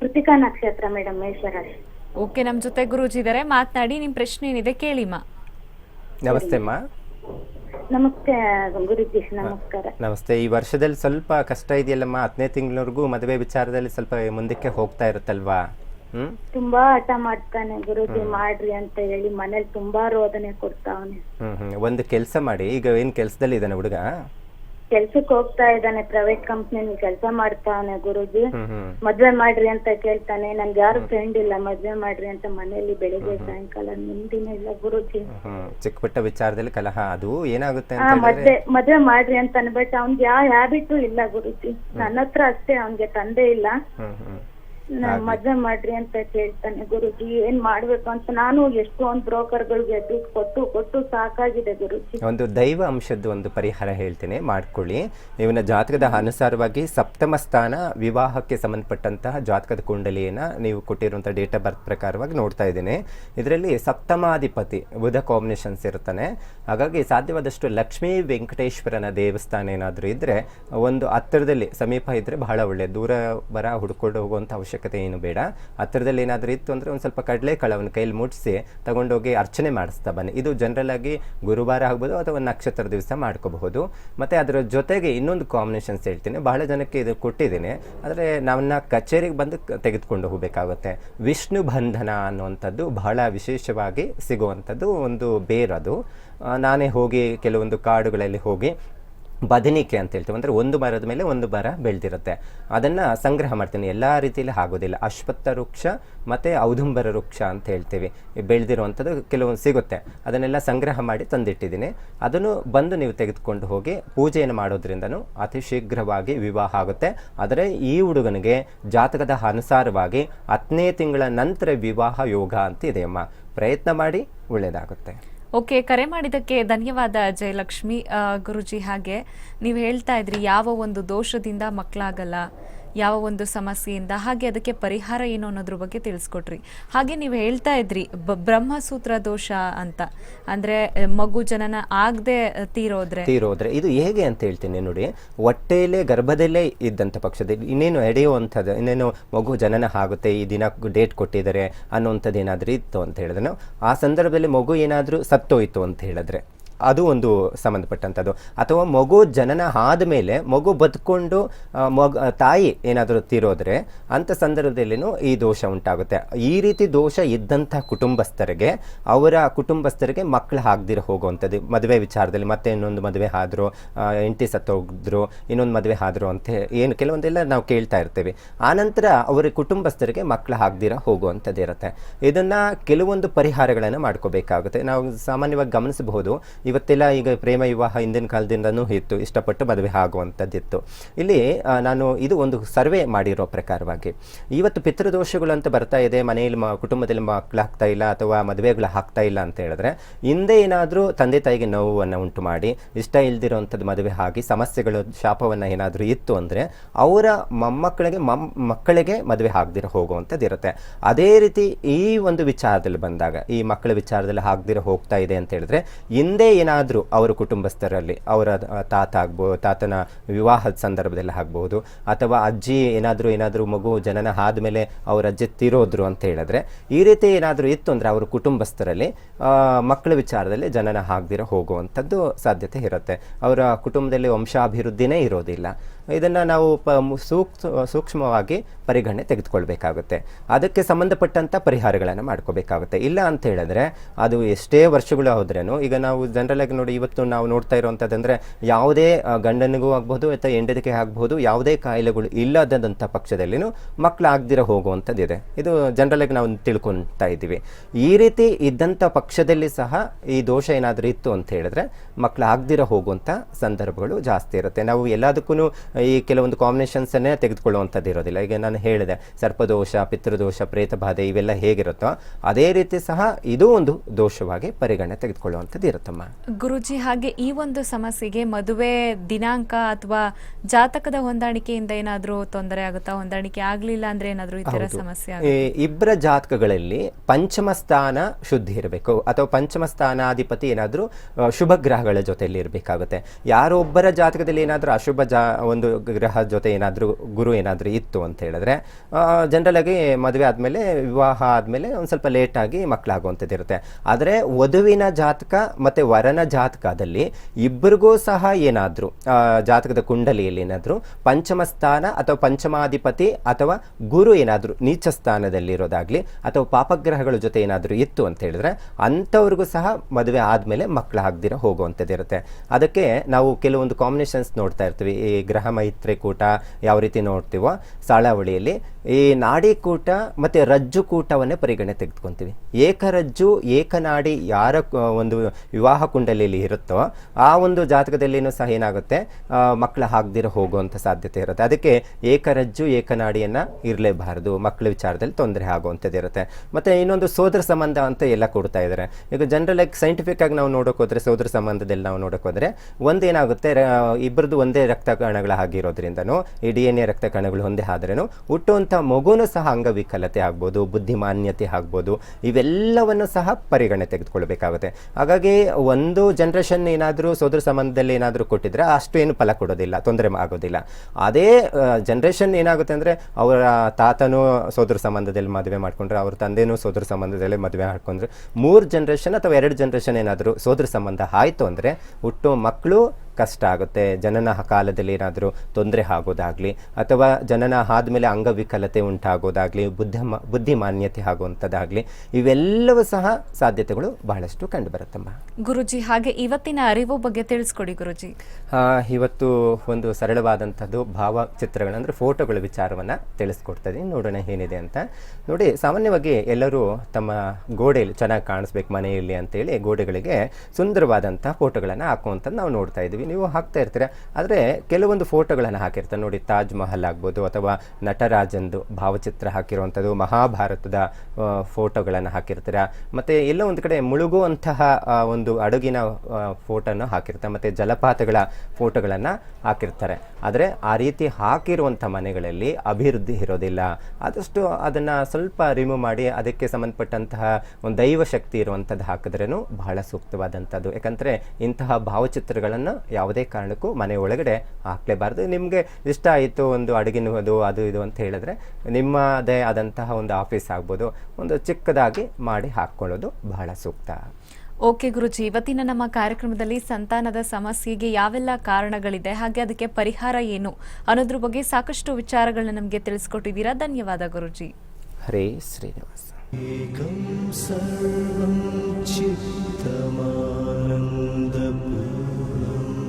Speaker 3: ಕೃತಿಕಾ ನಕ್ಷತ್ರ ಮೇಡಮ್ ಮೇಷರಾಶಿ.
Speaker 2: ಓಕೆ ನಮ್ಮ ಜೊತೆ ಗುರೂಜಿ ಇದ್ದಾರೆ ಮಾತನಾಡಿ ನಿಮ್ಮ ಪ್ರಶ್ನೆ ಏನಿದೆ ಕೇಳಿಮ್ಮ
Speaker 1: ನಮಸ್ತೆ ಅಮ್ಮ
Speaker 3: ನಮಸ್ತೆ ಗುರುಜಿ ನಮಸ್ಕಾರ.
Speaker 1: ನಮಸ್ತೆ. ಈ ವರ್ಷದಲ್ಲಿ ಸ್ವಲ್ಪ ಕಷ್ಟ ಇದೆಯಲ್ಲಮ್ಮ ಹತ್ತನೇ ತಿಂಗಳವರೆಗೂ ಮದುವೆ ವಿಚಾರದಲ್ಲಿ ಸ್ವಲ್ಪ ಮುಂದಕ್ಕೆ ಹೋಗ್ತಾ ಇರುತ್ತಲ್ವಾ?
Speaker 3: ತುಂಬಾ ಹಠ ಮಾಡ್ತಾನೆ ಗುರುಜಿ ಮಾಡ್ರಿ ಅಂತ ಹೇಳಿ ಮನೇಲಿ ತುಂಬಾ ರೋದನೆ ಕೊಡ್ತಾವನೆ.
Speaker 1: ಹ್ಮ್ ಹ್ಮ್. ಒಂದು ಕೆಲಸ ಮಾಡಿ. ಈಗ ಏನ್ ಕೆಲಸದಲ್ಲಿ ಇದ್ದಾನೆ ಹುಡುಗ?
Speaker 3: ಕೆಲ್ಸಕ್ಕೆ ಹೋಗ್ತಾ ಇದ್ದಾನೆ ಪ್ರೈವೇಟ್ ಕಂಪ್ನಿಲಿ ಕೆಲಸ ಮಾಡ್ತಾನೆ ಗುರುಜಿ. ಮದ್ವೆ ಮಾಡ್ರಿ ಅಂತ ಕೇಳ್ತಾನೆ. ನನ್ಗೆ ಯಾರು ಫ್ರೆಂಡ್ ಇಲ್ಲ ಮದ್ವೆ ಮಾಡ್ರಿ ಅಂತ ಮನೆಯಲ್ಲಿ ಬೆಳಿಗ್ಗೆ ಸಾಯಂಕಾಲ ನಿಮ್ದಿನ ಇಲ್ಲ ಗುರುಜಿ.
Speaker 1: ಚಿಕ್ಕ ಪುಟ್ಟ ವಿಚಾರದಲ್ಲಿ ಕಲಹ. ಅದು ಏನಾಗುತ್ತೆ
Speaker 3: ಹಾ ಮದ್ವೆ ಮದ್ವೆ ಮಾಡ್ರಿ ಅಂತ ಅನ್ಬಿಟ್ಟು ಅವ್ನ್ಗೆ ಯಾವ ಹ್ಯಾಬಿಟು ಇಲ್ಲ ಗುರುಜಿ. ನನ್ನ ಹತ್ರ ಅಷ್ಟೇ ಅವ್ನ್ಗೆ ತಂದೆ ಇಲ್ಲ. ಮದ್ವೆ ಮಾಡ್ರಿ ಅಂತ ಕೇಳ್ತಾನೆ ಗುರುಜಿ ಏನ್ ಮಾಡ್ಬೇಕು ಅಂತ ನಾನು ಎಷ್ಟೊಂದು ಬ್ರೋಕರ್ ಗಳಿಗೆ ದುಡ್ಡು ಕೊಟ್ಟು ಕೊಟ್ಟು ಸಾಕಾಗಿದೆ ಗುರುಜಿ.
Speaker 1: ಒಂದು ದೈವ ಅಂಶದ ಒಂದು ಪರಿಹಾರ ಹೇಳ್ತೇನೆ ಮಾಡ್ಕೊಳ್ಳಿ. ಇವನ ಜಾತಕದ ಅನುಸಾರವಾಗಿ ಸಪ್ತಮ ಸ್ಥಾನ ವಿವಾಹಕ್ಕೆ ಸಂಬಂಧಪಟ್ಟಂತಹ ಜಾತಕದ ಕುಂಡಲಿಯನ್ನ ನೀವು ಕೊಟ್ಟಿರುವಂತಹ ಡೇಟ್ ಆಫ್ ಬರ್ತ್ ಪ್ರಕಾರವಾಗಿ ನೋಡ್ತಾ ಇದ್ದೇನೆ. ಇದರಲ್ಲಿ ಸಪ್ತಮಾಧಿಪತಿ ಬುಧ ಕಾಂಬಿನೇಷನ್ಸ್ ಇರ್ತಾನೆ ಹಾಗಾಗಿ ಸಾಧ್ಯವಾದಷ್ಟು ಲಕ್ಷ್ಮೀ ವೆಂಕಟೇಶ್ವರನ ದೇವಸ್ಥಾನ ಏನಾದರೂ ಇದ್ರೆ ಒಂದು ಹತ್ತಿರದಲ್ಲಿ ಸಮೀಪ ಇದ್ರೆ ಬಹಳ ಒಳ್ಳೆ ದೂರ ಬರ ಹುಡ್ಕೊಂಡು ಹೋಗುವಂತ ಅವಶ್ಯಕತೆ ಏನು ಬೇಡ. ಹತ್ತಿರದಲ್ಲಿ ಏನಾದರೂ ಇತ್ತು ಅಂದರೆ ಒಂದು ಸ್ವಲ್ಪ ಕಡಲೆ ಅವನ ಕೈಯಲ್ಲಿ ಮುಟ್ಟಿಸಿ ತಗೊಂಡೋಗಿ ಅರ್ಚನೆ ಮಾಡಿಸ್ತಾ ಬನ್ನಿ. ಇದು ಜನರಲ್ ಆಗಿ ಗುರುವಾರ ಆಗ್ಬೋದು ಅಥವಾ ನಕ್ಷತ್ರ ದಿವಸ ಮಾಡ್ಕೋಬಹುದು. ಮತ್ತು ಅದರ ಜೊತೆಗೆ ಇನ್ನೊಂದು ಕಾಂಬಿನೇಷನ್ಸ್ ಹೇಳ್ತೀನಿ. ಬಹಳ ಜನಕ್ಕೆ ಇದು ಕೊಟ್ಟಿದ್ದೀನಿ. ಆದರೆ ನಾವನ್ನ ಕಚೇರಿಗೆ ಬಂದು ತೆಗೆದುಕೊಂಡು ಹೋಗಬೇಕಾಗುತ್ತೆ. ವಿಷ್ಣು ಬಂಧನ ಅನ್ನುವಂಥದ್ದು ಬಹಳ ವಿಶೇಷವಾಗಿ ಸಿಗುವಂಥದ್ದು ಒಂದು ಬೇರದು. ನಾನೇ ಹೋಗಿ ಕೆಲವೊಂದು ಕಾಡುಗಳಲ್ಲಿ ಹೋಗಿ ಬದನಿಕೆ ಅಂತ ಹೇಳ್ತೀವಿ. ಅಂದರೆ ಒಂದು ಮರದ ಮೇಲೆ ಒಂದು ಮರ ಬೆಳೆದಿರುತ್ತೆ. ಅದನ್ನು ಸಂಗ್ರಹ ಮಾಡ್ತೀನಿ. ಎಲ್ಲ ರೀತಿಯಲ್ಲಿ ಆಗೋದಿಲ್ಲ. ಅಶ್ವತ್ಥ ವೃಕ್ಷ ಮತ್ತು ಔದುಂಬರ ವೃಕ್ಷ ಅಂತ ಹೇಳ್ತೀವಿ. ಬೆಳೆದಿರುವಂಥದ್ದು ಕೆಲವೊಂದು ಸಿಗುತ್ತೆ. ಅದನ್ನೆಲ್ಲ ಸಂಗ್ರಹ ಮಾಡಿ ತಂದಿಟ್ಟಿದ್ದೀನಿ. ಅದನ್ನು ಬಂದು ನೀವು ತೆಗೆದುಕೊಂಡು ಹೋಗಿ ಪೂಜೆಯನ್ನು ಮಾಡೋದ್ರಿಂದನೂ ಅತಿ ಶೀಘ್ರವಾಗಿ ವಿವಾಹ ಆಗುತ್ತೆ. ಆದರೆ ಈ ಹುಡುಗನಿಗೆ ಜಾತಕದ ಅನುಸಾರವಾಗಿ ಹತ್ತನೇ ತಿಂಗಳ ನಂತರ ವಿವಾಹ ಯೋಗ ಅಂತ ಇದೆಯಮ್ಮ. ಪ್ರಯತ್ನ ಮಾಡಿ ಒಳ್ಳೆಯದಾಗುತ್ತೆ
Speaker 2: ಓಕೆ ಕರೆ ಮಾಡಿದ್ದಕ್ಕೆ ಧನ್ಯವಾದ ಜಯಲಕ್ಷ್ಮಿ. ಗುರುಜಿ ಹಾಗೆ. ನೀವು ಹೇಳ್ತಾ ಇದ್ರಿ ಯಾವ ಒಂದು ದೋಷದಿಂದ ಮಕ್ಕಳಾಗಲ್ಲ. ಯಾವ ಒಂದು ಸಮಸ್ಯೆಯಿಂದ, ಹಾಗೆ ಅದಕ್ಕೆ ಪರಿಹಾರ ಏನು ಅನ್ನೋದ್ರ ಬಗ್ಗೆ ತಿಳಿಸ್ಕೊಟ್ರಿ. ಹಾಗೆ ನೀವು ಹೇಳ್ತಾ ಇದ್ರಿ ಬ್ರಹ್ಮಸೂತ್ರ ದೋಷ ಅಂತ. ಅಂದ್ರೆ ಮಗು ಜನನ ಆಗದೆ ತೀರೋದ್ರೆ.
Speaker 1: ತೀರೋದ್ರೆ. ಇದು ಹೇಗೆ ಅಂತ ಹೇಳ್ತೀನಿ ನೋಡಿ, ಹೊಟ್ಟೆಯಲ್ಲೇ, ಗರ್ಭದಲ್ಲೇ ಇದ್ದಂಥ ಪಕ್ಷದಲ್ಲಿ ಇನ್ನೇನು ಎಡೆಯುವಂಥದ್ದು, ಇನ್ನೇನು ಮಗು ಜನನ ಆಗುತ್ತೆ, ಈ ದಿನ ಡೇಟ್ ಕೊಟ್ಟಿದ್ದಾರೆ ಅನ್ನೋಂಥದ್ದು ಏನಾದರೂ ಇತ್ತು ಅಂತ ಹೇಳಿದ್ರೆ, ಆ ಸಂದರ್ಭದಲ್ಲಿ ಮಗು ಏನಾದರೂ ಸತ್ತೋಯ್ತು ಅಂತ ಹೇಳಿದ್ರೆ ಅದು ಒಂದು ಸಂಬಂಧಪಟ್ಟಂಥದ್ದು. ಅಥವಾ ಮಗು ಜನನ ಆದ ಮೇಲೆ ಮಗು ಬದುಕೊಂಡು ಮಗ, ತಾಯಿ ಏನಾದರೂ ತೀರೋದ್ರೆ ಅಂಥ ಸಂದರ್ಭದಲ್ಲಿನೂ ಈ ದೋಷ ಉಂಟಾಗುತ್ತೆ. ಈ ರೀತಿ ದೋಷ ಇದ್ದಂಥ ಕುಟುಂಬಸ್ಥರಿಗೆ, ಅವರ ಕುಟುಂಬಸ್ಥರಿಗೆ ಮಕ್ಕಳು ಆಗದಿರ ಹೋಗುವಂಥದ್ದು. ಮದುವೆ ವಿಚಾರದಲ್ಲಿ ಮತ್ತೆ ಇನ್ನೊಂದು ಮದುವೆ ಆದರು ಹೆಂಡತಿ ಸತ್ತೋಗಿದ್ರು, ಇನ್ನೊಂದು ಮದುವೆ ಆದರು ಅಂತ ಏನು ಕೆಲವೊಂದೆಲ್ಲ ನಾವು ಕೇಳ್ತಾ ಇರ್ತೀವಿ. ಆನಂತರ ಅವರ ಕುಟುಂಬಸ್ಥರಿಗೆ ಮಕ್ಕಳು ಆಗದಿರ ಹೋಗುವಂಥದ್ದು ಇರುತ್ತೆ ಇದನ್ನು ಕೆಲವೊಂದು ಪರಿಹಾರಗಳನ್ನು ಮಾಡ್ಕೋಬೇಕಾಗುತ್ತೆ. ನಾವು ಸಾಮಾನ್ಯವಾಗಿ ಗಮನಿಸಬಹುದು ಇವತ್ತೆಲ್ಲ ಈಗ ಪ್ರೇಮ, ವಿವಾಹ ಹಿಂದಿನ ಕಾಲದಿಂದನೂ ಇತ್ತು, ಇಷ್ಟಪಟ್ಟು ಮದುವೆ ಆಗುವಂಥದ್ದಿತ್ತು. ಇಲ್ಲಿ ನಾನು ಇದು ಒಂದು ಸರ್ವೆ ಮಾಡಿರೋ ಪ್ರಕಾರವಾಗಿ. ಇವತ್ತು ಪಿತೃದೋಷಗಳು ಅಂತ ಬರ್ತಾ ಇದೆ, ಮನೆಯಲ್ಲಿ ಮ, ಕುಟುಂಬದಲ್ಲಿ ಮಕ್ಕಳು ಆಗ್ತಾ ಇಲ್ಲ ಅಥವಾ ಮದುವೆಗಳು ಆಗ್ತಾ ಇಲ್ಲ ಅಂತ ಹೇಳಿದ್ರೆ, ಹಿಂದೆ ಏನಾದರೂ ತಂದೆ ತಾಯಿಗೆ ನೋವನ್ನು ಉಂಟು ಮಾಡಿ, ಇಷ್ಟ ಇಲ್ದಿರೋವಂಥದ್ದು ಮದುವೆ ಆಗಿ ಸಮಸ್ಯೆಗಳು, ಶಾಪವನ್ನು ಏನಾದರೂ ಇತ್ತು ಅಂದರೆ, ಅವರ ಮೊಮ್ಮಕ್ಕಳಿಗೆ, ಮಮ್, ಮಕ್ಕಳಿಗೆ ಮದುವೆ ಆಗದಿರೋ ಹೋಗುವಂಥದ್ದು ಇರುತ್ತೆ ಅದೇ ರೀತಿ ಈ ಒಂದು ವಿಚಾರದಲ್ಲಿ ಬಂದಾಗ, ಈ ಮಕ್ಕಳ ವಿಚಾರದಲ್ಲಿ ಆಗದಿರ ಹೋಗ್ತಾ ಇದೆ ಅಂತ ಹೇಳಿದ್ರೆ, ಹಿಂದೆ ಏನಾದರೂ ಅವರ ಕುಟುಂಬಸ್ಥರಲ್ಲಿ ಅವರ ತಾತ ಆಗ್ಬೋದು ತಾತನ ವಿವಾಹದ ಸಂದರ್ಭದಲ್ಲಿ ಆಗ್ಬೋದು ಅಥವಾ ಅಜ್ಜಿ ಏನಾದರೂ ಏನಾದರೂ ಮಗು ಜನನ ಆದಮೇಲೆ ಅವರ ಅಜ್ಜಿ ತಿರೋದ್ರು ಅಂತ ಹೇಳಿದ್ರೆ, ಈ ರೀತಿ ಏನಾದರೂ ಇತ್ತು ಅಂದರೆ ಅವರ ಕುಟುಂಬಸ್ಥರಲ್ಲಿ ಮಕ್ಕಳ ವಿಚಾರದಲ್ಲಿ ಜನನ ಆಗದಿರ ಹೋಗುವಂಥದ್ದು ಸಾಧ್ಯತೆ ಇರುತ್ತೆ. ಅವರ ಕುಟುಂಬದಲ್ಲಿ ವಂಶಾಭಿವೃದ್ಧಿನೇ ಇರೋದಿಲ್ಲ. ಇದನ್ನು ನಾವು ಪ ಸೂಕ್ಷ್ಮವಾಗಿ ಪರಿಗಣನೆ ತೆಗೆದುಕೊಳ್ಬೇಕಾಗುತ್ತೆ. ಅದಕ್ಕೆ ಸಂಬಂಧಪಟ್ಟಂಥ ಪರಿಹಾರಗಳನ್ನು ಮಾಡ್ಕೋಬೇಕಾಗುತ್ತೆ. ಇಲ್ಲ ಅಂತ ಹೇಳಿದ್ರೆ ಅದು ಎಷ್ಟೇ ವರ್ಷಗಳು ಹೋದ್ರೂ ಈಗ ನಾವು ಜನರಲ್ ಆಗಿ ನೋಡಿ ಇವತ್ತು ನಾವು ನೋಡ್ತಾ ಇರುವಂಥದ್ದಂದ್ರೆ ಯಾವುದೇ ಗಂಡನಿಗೂ ಆಗ್ಬೋದು ಅಥವಾ ಹೆಂಡತಿಗೆ ಆಗ್ಬೋದು ಯಾವುದೇ ಕಾಯಿಲೆಗಳು ಇಲ್ಲದಂಥ ಪಕ್ಷದಲ್ಲಿನೂ ಮಕ್ಕಳು ಆಗದಿರ ಹೋಗುವಂಥದ್ದಿದೆ ಇದು ಜನರಲ್ ಆಗಿ ನಾವು ತಿಳ್ಕೊತಾ ಇದ್ದೀವಿ. ಈ ರೀತಿ ಇದ್ದಂಥ ಪಕ್ಷದಲ್ಲಿ ಸಹ ಈ ದೋಷ ಏನಾದರೂ ಇತ್ತು ಅಂತ ಹೇಳಿದ್ರೆ ಮಕ್ಕಳು ಆಗದಿರ ಹೋಗುವಂಥ ಸಂದರ್ಭಗಳು ಜಾಸ್ತಿ ಇರುತ್ತೆ. ನಾವು ಎಲ್ಲದಕ್ಕೂ ಈ ಕೆಲವೊಂದು ಕಾಂಬಿನೇಷನ್ಸನ್ನೇ ತೆಗೆದುಕೊಳ್ಳುವಂಥದ್ದು ಇರೋದಿಲ್ಲ. ಈಗ ನಾನು ಹೇಳಿದೆ ಸರ್ಪದೋಷ ಪಿತೃದೋಷ ಪ್ರೇತಬಾಧೆ ಇವೆಲ್ಲ ಹೇಗಿರುತ್ತೋ ಅದೇ ರೀತಿ ಸಹ ಇದು ಒಂದು ದೋಷವಾಗಿ ಪರಿಗಣನೆ ತೆಗೆದುಕೊಳ್ಳುವಂಥದ್ದು ಇರುತ್ತಮ್ಮ.
Speaker 2: ಗುರುಜಿ ಹಾಗೆ ಈ ಒಂದು ಸಮಸ್ಯೆಗೆ ಮದುವೆ ದಿನಾಂಕ ಅಥವಾ ಜಾತಕದ ಹೊಂದಾಣಿಕೆಯಿಂದ ಏನಾದರೂ ತೊಂದರೆ ಆಗುತ್ತಾ? ಹೊಂದಾಣಿಕೆ ಆಗಲಿಲ್ಲ ಅಂದ್ರೆ ಏನಾದರೂ ಈ ತರ ಸಮಸ್ಯೆ?
Speaker 1: ಇಬ್ಬರ ಜಾತಕಗಳಲ್ಲಿ ಪಂಚಮ ಸ್ಥಾನ ಶುದ್ಧಿ ಇರಬೇಕು. ಅಥವಾ ಪಂಚಮ ಸ್ಥಾನಾಧಿಪತಿ ಏನಾದರೂ ಶುಭ ಗ್ರಹಗಳ ಜೊತೆಯಲ್ಲಿ ಇರಬೇಕಾಗುತ್ತೆ. ಯಾರೊಬ್ಬರ ಜಾತಕದಲ್ಲಿ ಏನಾದರೂ ಅಶುಭ ಜಾ ಒಂದು ಗ್ರಹ ಜೊತೆ ಏನಾದರೂ ಗುರು ಏನಾದರೂ ಇತ್ತು ಅಂತ ಹೇಳಿದ್ರೆ ಜನರಲಾಗಿ ಮದುವೆ ಆದಮೇಲೆ, ವಿವಾಹ ಆದಮೇಲೆ ಒಂದು ಸ್ವಲ್ಪ ಲೇಟಾಗಿ ಮಕ್ಕಳಾಗುವಂಥದ್ದು ಇರುತ್ತೆ. ಆದರೆ ವಧುವಿನ ಜಾತಕ ಮತ್ತು ವರನ ಜಾತಕದಲ್ಲಿ ಇಬ್ಬರಿಗೂ ಸಹ ಏನಾದರೂ ಜಾತಕದ ಕುಂಡಲಿಯಲ್ಲಿ ಏನಾದರೂ ಪಂಚಮ ಸ್ಥಾನ ಅಥವಾ ಪಂಚಮಾಧಿಪತಿ ಅಥವಾ ಗುರು ಏನಾದರೂ ನೀಚ ಸ್ಥಾನದಲ್ಲಿರೋದಾಗಲಿ ಅಥವಾ ಪಾಪಗ್ರಹಗಳ ಜೊತೆ ಏನಾದರೂ ಇತ್ತು ಅಂತ ಹೇಳಿದ್ರೆ ಅಂಥವ್ರಿಗೂ ಸಹ ಮದುವೆ ಆದಮೇಲೆ ಮಕ್ಕಳು ಆಗದಿರ ಹೋಗುವಂಥದ್ದು ಇರುತ್ತೆ ಅದಕ್ಕೆ ನಾವು ಕೆಲವೊಂದು ಕಾಂಬಿನೇಷನ್ಸ್ ನೋಡ್ತಾ ಇರ್ತೀವಿ. ಈ ಗ್ರಹ ಮೈತ್ರಿಕೂಟ ಯಾವ ರೀತಿ ನೋಡ್ತೀವೋ ಸಾಳಾವಳಿಯಲ್ಲಿ, ಈ ನಾಡಿಕೂಟ ಮತ್ತು ರಜ್ಜು ಕೂಟವನ್ನೇ ಪರಿಗಣನೆ ತೆಗೆದುಕೊಂತೀವಿ. ಏಕರಜ್ಜು, ಏಕನಾಡಿ ಯಾರ ಒಂದು ವಿವಾಹ ಕುಂಡಲಿಯಲ್ಲಿ ಇರುತ್ತೋ ಆ ಒಂದು ಜಾತಕದಲ್ಲಿನೂ ಸಹ ಏನಾಗುತ್ತೆ? ಮಕ್ಕಳು ಹಾಕ್ದಿರೋ ಹೋಗುವಂಥ ಸಾಧ್ಯತೆ ಇರುತ್ತೆ. ಅದಕ್ಕೆ ಏಕರಜ್ಜು, ಏಕನಾಡಿಯನ್ನು ಇರಲೇಬಾರದು. ಮಕ್ಕಳ ವಿಚಾರದಲ್ಲಿ ತೊಂದರೆ ಆಗುವಂಥದ್ದು ಇರುತ್ತೆ. ಮತ್ತು ಇನ್ನೊಂದು ಸೋದರ ಸಂಬಂಧ ಅಂತ ಎಲ್ಲ ಕೊಡ್ತಾ ಇದ್ದಾರೆ. ಈಗ ಜನರಲ್ ಆಗಿ ಸೈಂಟಿಫಿಕ್ ಆಗಿ ನಾವು ನೋಡೋಕೆ ಹೋದರೆ ಸೋದರ ಸಂಬಂಧದಲ್ಲಿ ನಾವು ನೋಡೋಕೆ ಹೋದರೆ ಒಂದೇನಾಗುತ್ತೆ? ಇಬ್ಬರದ್ದು ಇಬ್ಬರದು ಒಂದೇ ರಕ್ತ ಕಣಗಳ ಆಗಿರೋದ್ರಿಂದನೂ ಈ ಡಿ ಎನ್ ಎ ರಕ್ತ ಕಣಗಳು ಒಂದೇ ಆದ್ರೂ ಹುಟ್ಟುವಂಥ ಮಗುನೂ ಸಹ ಅಂಗವಿಕಲತೆ ಆಗ್ಬೋದು, ಬುದ್ಧಿಮಾನ್ಯತೆ ಆಗ್ಬೋದು, ಇವೆಲ್ಲವನ್ನು ಸಹ ಪರಿಗಣನೆ ತೆಗೆದುಕೊಳ್ಬೇಕಾಗುತ್ತೆ. ಹಾಗಾಗಿ ಒಂದು ಜನ್ರೇಷನ್ ಏನಾದರೂ ಸೋದರ ಸಂಬಂಧದಲ್ಲಿ ಏನಾದರೂ ಕೊಟ್ಟಿದ್ರೆ ಅಷ್ಟು ಏನು ಫಲ ಕೊಡೋದಿಲ್ಲ, ತೊಂದರೆ ಆಗೋದಿಲ್ಲ. ಅದೇ ಜನ್ರೇಷನ್ ಏನಾಗುತ್ತೆ ಅಂದರೆ ಅವರ ತಾತನೂ ಸೋದರ ಸಂಬಂಧದಲ್ಲಿ ಮದುವೆ ಮಾಡ್ಕೊಂಡ್ರೆ, ಅವ್ರ ತಂದೆನೂ ಸೋದರ ಸಂಬಂಧದಲ್ಲಿ ಮದುವೆ ಮಾಡ್ಕೊಂಡ್ರೆ, ಮೂರು ಜನ್ರೇಷನ್ ಅಥವಾ ಎರಡು ಜನ್ರೇಷನ್ ಏನಾದರೂ ಸೋದರ ಸಂಬಂಧ ಆಯಿತು ಅಂದರೆ ಹುಟ್ಟು ಮಕ್ಕಳು ಕಷ್ಟ ಆಗುತ್ತೆ ಜನನ ಕಾಲದಲ್ಲಿ ಏನಾದರೂ ತೊಂದರೆ ಆಗೋದಾಗಲಿ ಅಥವಾ ಜನನ ಆದಮೇಲೆ ಅಂಗವಿಕಲತೆ ಉಂಟಾಗೋದಾಗಲಿ ಬುದ್ಧಮ ಬುದ್ಧಿಮಾನ್ಯತೆ ಆಗುವಂಥದ್ದಾಗಲಿ ಇವೆಲ್ಲವೂ ಸಹ ಸಾಧ್ಯತೆಗಳು ಬಹಳಷ್ಟು ಕಂಡುಬರುತ್ತಮ್ಮ.
Speaker 2: ಗುರುಜಿ ಹಾಗೆ ಇವತ್ತಿನ ಅರಿವು ಬಗ್ಗೆ ತಿಳಿಸ್ಕೊಡಿ ಗುರುಜಿ.
Speaker 1: ಇವತ್ತು ಒಂದು ಸರಳವಾದಂಥದ್ದು ಭಾವಚಿತ್ರಗಳು ಅಂದರೆ ಫೋಟೋಗಳ ವಿಚಾರವನ್ನು ತಿಳಿಸ್ಕೊಡ್ತದೆ. ನೋಡೋಣ ಏನಿದೆ ಅಂತ. ನೋಡಿ ಸಾಮಾನ್ಯವಾಗಿ ಎಲ್ಲರೂ ತಮ್ಮ ಗೋಡೆಯಲ್ಲಿ ಚೆನ್ನಾಗಿ ಕಾಣಿಸ್ಬೇಕು ಮನೆಯಲ್ಲಿ ಅಂತೇಳಿ ಗೋಡೆಗಳಿಗೆ ಸುಂದರವಾದಂಥ ಫೋಟೋಗಳನ್ನು ಹಾಕುವಂಥದ್ದು ನಾವು ನೋಡ್ತಾ ಇದ್ದೀವಿ. ನೀವು ಹಾಕ್ತಾ ಇರ್ತೀರ. ಆದರೆ ಕೆಲವೊಂದು ಫೋಟೋಗಳನ್ನು ಹಾಕಿರ್ತಾರೆ. ನೋಡಿ, ತಾಜ್ ಮಹಲ್ ಆಗ್ಬೋದು ಅಥವಾ ನಟರಾಜಂದು ಭಾವಚಿತ್ರ ಹಾಕಿರುವಂಥದ್ದು, ಮಹಾಭಾರತದ ಫೋಟೋಗಳನ್ನು ಹಾಕಿರ್ತೀರ. ಮತ್ತು ಎಲ್ಲೋ ಒಂದು ಕಡೆ ಮುಳುಗುವಂತಹ ಒಂದು ಅಡುಗಿನ ಫೋಟೋನ ಹಾಕಿರ್ತಾರೆ. ಮತ್ತು ಜಲಪಾತಗಳ ಫೋಟೋಗಳನ್ನು ಹಾಕಿರ್ತಾರೆ. ಆದರೆ ಆ ರೀತಿ ಹಾಕಿರುವಂಥ ಮನೆಗಳಲ್ಲಿ ಅಭಿವೃದ್ಧಿ ಇರೋದಿಲ್ಲ. ಆದಷ್ಟು ಅದನ್ನು ಸ್ವಲ್ಪ ರಿಮೂವ್ ಮಾಡಿ, ಅದಕ್ಕೆ ಸಂಬಂಧಪಟ್ಟಂತಹ ಒಂದು ದೈವ ಶಕ್ತಿ ಇರುವಂಥದ್ದು ಹಾಕಿದ್ರೂ ಬಹಳ ಸೂಕ್ತವಾದಂಥದ್ದು. ಯಾಕಂದರೆ ಇಂತಹ ಭಾವಚಿತ್ರಗಳನ್ನು ಯಾವುದೇ ಕಾರಣಕ್ಕೂ ಮನೆ ಒಳಗಡೆ ಹಾಕಲೇಬಾರ್ದು. ನಿಮಗೆ ಇಷ್ಟ ಆಯಿತು ಒಂದು ಅಡುಗೆ ಅದು ಇದು ಅಂತ ಹೇಳಿದ್ರೆ ನಿಮ್ಮದೇ ಆದಂತಹ ಒಂದು ಆಫೀಸ್ ಆಗ್ಬೋದು. ಒಂದು ಚಿಕ್ಕದಾಗಿ ಮಾಡಿ ಹಾಕ್ಕೊಳ್ಳೋದು ಬಹಳ ಸೂಕ್ತ.
Speaker 2: ಓಕೆ ಗುರುಜಿ ಇವತ್ತಿನ ನಮ್ಮ ಕಾರ್ಯಕ್ರಮದಲ್ಲಿ ಸಂತಾನದ ಸಮಸ್ಯೆಗೆ ಯಾವೆಲ್ಲ ಕಾರಣಗಳಿದೆ ಹಾಗೆ ಅದಕ್ಕೆ ಪರಿಹಾರ ಏನು ಅನ್ನೋದ್ರ ಬಗ್ಗೆ ಸಾಕಷ್ಟು ವಿಚಾರಗಳನ್ನ ನಮಗೆ ತಿಳಿಸ್ಕೊಟ್ಟಿದ್ದೀರಾ. ಧನ್ಯವಾದ ಗುರುಜಿ.
Speaker 1: ಹರೇ ಶ್ರೀನಿವಾಸ.
Speaker 4: ಸರ್ವಂ ಚಿತ್ತಮಾನಂದ